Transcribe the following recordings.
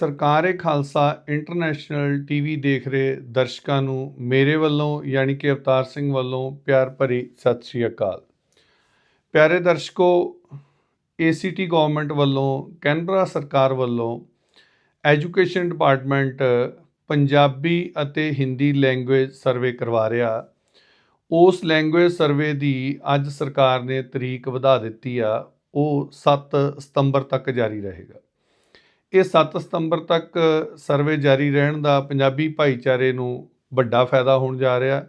ਸਰਕਾਰੇ Khalsa international TV ਦੇਖ ਰਹੇ ਦਰਸ਼ਕਾਂ ਨੂੰ ਮੇਰੇ ਵੱਲੋਂ ਯਾਨੀ ਕਿ ਅਵਤਾਰ ਸਿੰਘ ਵੱਲੋਂ ਪਿਆਰ ਭਰੀ ਸਤਿ ਸ੍ਰੀ ਅਕਾਲ। ਪਿਆਰੇ ਦਰਸ਼ਕੋ ਏਸੀਟੀ ਗਵਰਨਮੈਂਟ ਵੱਲੋਂ, ਕੈਨਬਰਾ ਸਰਕਾਰ ਵੱਲੋਂ ਐਜੂਕੇਸ਼ਨ ਡਿਪਾਰਟਮੈਂਟ ਪੰਜਾਬੀ ਅਤੇ ਹਿੰਦੀ ਲੈਂਗੁਏਜ ਸਰਵੇ ਕਰਵਾ ਰਿਹਾ। ਉਸ ਲੈਂਗੁਏਜ ਸਰਵੇ ਦੀ ਅੱਜ ਸਰਕਾਰ ਨੇ ਤਰੀਕ ਵਧਾ ਦਿੱਤੀ ਆ, ਉਹ 7 ਸਤੰਬਰ ਤੱਕ ਜਾਰੀ ਰਹੇਗਾ। ਇਹ 7 ਸਤੰਬਰ ਤੱਕ ਸਰਵੇ ਜਾਰੀ ਰਹਿਣ ਦਾ ਪੰਜਾਬੀ ਭਾਈਚਾਰੇ ਨੂੰ ਵੱਡਾ ਫਾਇਦਾ ਹੋਣ ਜਾ ਰਿਹਾ,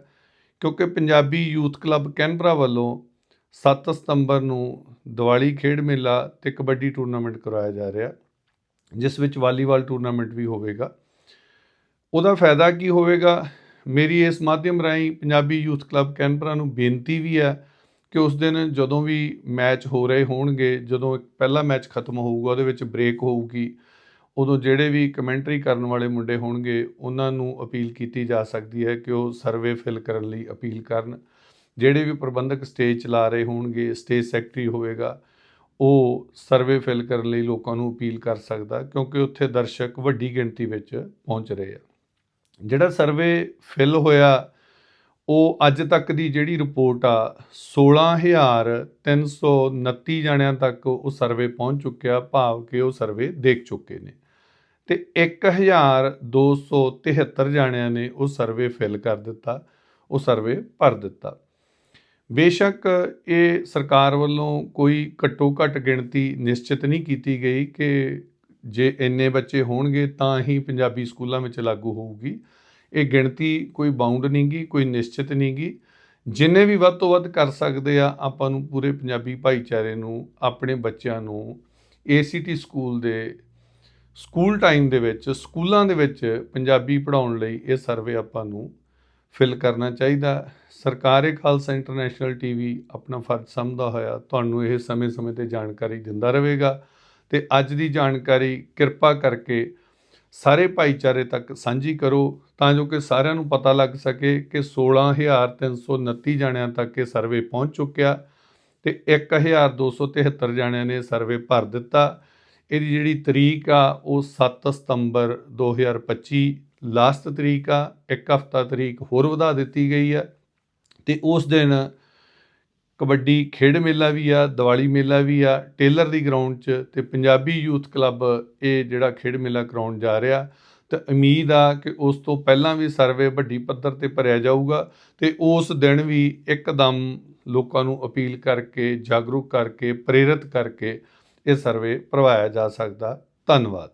ਕਿਉਂਕਿ ਪੰਜਾਬੀ ਯੂਥ ਕਲੱਬ ਕੈਨਬਰਾ ਵੱਲੋਂ 7 ਸਤੰਬਰ ਨੂੰ ਦੀਵਾਲੀ ਖੇਡ ਮੇਲਾ ਤੇ ਕਬੱਡੀ ਟੂਰਨਾਮੈਂਟ ਕਰਵਾਇਆ ਜਾ ਰਿਹਾ, ਜਿਸ ਵਿੱਚ ਵਾਲੀਬਾਲ ਟੂਰਨਾਮੈਂਟ ਵੀ ਹੋਵੇਗਾ। ਉਹਦਾ ਫਾਇਦਾ ਕੀ ਹੋਵੇਗਾ? ਮੇਰੀ ਇਸ ਮਾਧਿਅਮ ਰਾਹੀਂ ਪੰਜਾਬੀ ਯੂਥ ਕਲੱਬ ਕੈਨਬਰਾ ਨੂੰ ਬੇਨਤੀ ਵੀ ਹੈ ਕਿ ਉਸ ਦਿਨ ਜਦੋਂ ਵੀ ਮੈਚ ਹੋ ਰਹੇ ਹੋਣਗੇ, ਜਦੋਂ ਇੱਕ ਪਹਿਲਾ ਮੈਚ ਖਤਮ ਹੋਊਗਾ, ਉਹਦੇ ਵਿੱਚ ਬ੍ਰੇਕ ਹੋਊਗੀ ਉਦੋਂ ਜਿਹੜੇ ਵੀ ਕਮੈਂਟਰੀ ਕਰਨ ਵਾਲੇ ਮੁੰਡੇ ਹੋਣਗੇ, ਉਹਨਾਂ ਨੂੰ ਅਪੀਲ ਕੀਤੀ ਜਾ ਸਕਦੀ ਹੈ ਕਿ ਉਹ ਸਰਵੇ ਫਿਲ ਕਰਨ ਲਈ ਅਪੀਲ ਕਰਨ। ਜਿਹੜੇ ਵੀ ਪ੍ਰਬੰਧਕ ਸਟੇਜ ਚਲਾ ਰਹੇ ਹੋਣਗੇ, ਸਟੇਜ ਸੈਕਟਰੀ ਹੋਵੇਗਾ, ਉਹ ਸਰਵੇ ਫਿਲ ਕਰਨ ਲਈ ਲੋਕਾਂ ਨੂੰ ਅਪੀਲ ਕਰ ਸਕਦਾ ਕਿਉਂਕਿ ਉੱਥੇ ਦਰਸ਼ਕ ਵੱਡੀ ਗਿਣਤੀ ਵਿੱਚ ਪਹੁੰਚ ਰਹੇ ਆ। ਜਿਹੜਾ ਸਰਵੇ ਫਿਲ ਹੋਇਆ, ਉਹ ਅੱਜ ਤੱਕ ਦੀ ਜਿਹੜੀ ਰਿਪੋਰਟ ਆ 16329 ਜਣਿਆਂ ਤੱਕ ਉਹ ਸਰਵੇ ਪਹੁੰਚ ਚੁੱਕਿਆ, ਭਾਵ ਕਿ ਉਹ ਸਰਵੇ ਦੇਖ ਚੁੱਕੇ ਨੇ। ਤੇ 1273 ਜਾਣਿਆਂ ਨੇ ਉਹ ਸਰਵੇ ਫਿਲ ਕਰ ਦਿੱਤਾ, ਉਹ ਸਰਵੇ ਭਰ ਦਿੱਤਾ। ਬੇਸ਼ੱਕ ਇਹ ਸਰਕਾਰ ਵੱਲੋਂ ਕੋਈ ਘੱਟੋ ਘੱਟ ਗਿਣਤੀ ਨਿਸ਼ਚਿਤ ਨਹੀਂ ਕੀਤੀ ਗਈ ਕਿ ਜੇ ਇੰਨੇ ਬੱਚੇ ਹੋਣਗੇ ਤਾਂ ਹੀ ਪੰਜਾਬੀ ਸਕੂਲਾਂ ਵਿੱਚ ਲਾਗੂ ਹੋਊਗੀ। ਇਹ ਗਿਣਤੀ ਕੋਈ ਬਾਉਂਡ ਨਹੀਂਗੀ ਕੋਈ ਨਿਸ਼ਚਿਤ ਨਹੀਂਗੀ ਜਿੰਨੇ ਵੀ ਵੱਧ ਤੋਂ ਵੱਧ ਕਰ ਸਕਦੇ ਆ, ਆਪਾਂ ਨੂੰ ਪੂਰੇ ਪੰਜਾਬੀ ਭਾਈਚਾਰੇ ਨੂੰ, ਆਪਣੇ ਬੱਚਿਆਂ ਨੂੰ ਏਸੀਟੀ ਸਕੂਲ ਦੇ ਸਕੂਲ ਟਾਈਮ ਦੇ ਵਿੱਚ, ਸਕੂਲਾਂ ਦੇ ਵਿੱਚ ਪੰਜਾਬੀ ਪੜ੍ਹਾਉਣ ਲਈ ਇਹ ਸਰਵੇ ਆਪਾਂ ਨੂੰ ਫਿਲ ਕਰਨਾ ਚਾਹੀਦਾ। ਸਰਕਾਰੇ ਖਾਲਸਾ ਇੰਟਰਨੈਸ਼ਨਲ ਟੀਵੀ ਆਪਣਾ ਫਰਜ਼ ਸਮਝਦਾ ਹੋਇਆ ਤੁਹਾਨੂੰ ਇਹ ਸਮੇਂ-ਸਮੇਂ ਤੇ ਜਾਣਕਾਰੀ ਦਿੰਦਾ ਰਹੇਗਾ। ਤੇ ਅੱਜ ਦੀ ਜਾਣਕਾਰੀ ਕਿਰਪਾ ਕਰਕੇ ਸਾਰੇ ਭਾਈਚਾਰੇ ਤੱਕ ਸਾਂਝੀ ਕਰੋ ਤਾਂ ਜੋ ਕਿ ਸਾਰਿਆਂ ਨੂੰ ਪਤਾ ਲੱਗ ਸਕੇ ਕਿ 16329 ਜਣਿਆਂ ਤੱਕ ਇਹ ਸਰਵੇ ਪਹੁੰਚ ਚੁੱਕਿਆ ਤੇ 1273 ਜਣਿਆਂ ਨੇ ਸਰਵੇ ਭਰ ਦਿੱਤਾ। ਇਹਦੀ ਜਿਹੜੀ ਤਰੀਕ ਆ, ਉਹ 7 ਸਤੰਬਰ 2025 ਲਾਸਟ ਤਰੀਕ ਆ, ਇੱਕ ਹਫ਼ਤਾ ਤਰੀਕ ਹੋਰ ਵਧਾ ਦਿੱਤੀ ਗਈ ਆ। ਤੇ ਉਸ ਦਿਨ ਕਬੱਡੀ ਖੇਡ ਮੇਲਾ ਵੀ ਆ, ਦੀਵਾਲੀ ਮੇਲਾ ਵੀ ਆ, ਟੇਲਰ ਦੀ ਗਰਾਊਂਡ 'ਚ ਤੇ ਪੰਜਾਬੀ ਯੂਥ ਕਲੱਬ ਇਹ ਜਿਹੜਾ ਖੇਡ ਮੇਲਾ ਕਰਾਉਣ ਜਾ ਰਿਹਾ। ਤੇ ਉਮੀਦ ਆ ਕਿ ਉਸ ਤੋਂ ਪਹਿਲਾਂ ਵੀ ਸਰਵੇ ਵੱਡੀ ਪੱਧਰ ਤੇ ਭਰਿਆ ਜਾਊਗਾ ਤੇ ਉਸ ਦਿਨ ਵੀ ਇੱਕਦਮ ਲੋਕਾਂ ਨੂੰ ਅਪੀਲ ਕਰਕੇ, ਜਾਗਰੂਕ ਕਰਕੇ, ਪ੍ਰੇਰਿਤ ਕਰਕੇ ਇਹ ਸਰਵੇ ਭਰਵਾਇਆ ਜਾ ਸਕਦਾ। ਧੰਨਵਾਦ।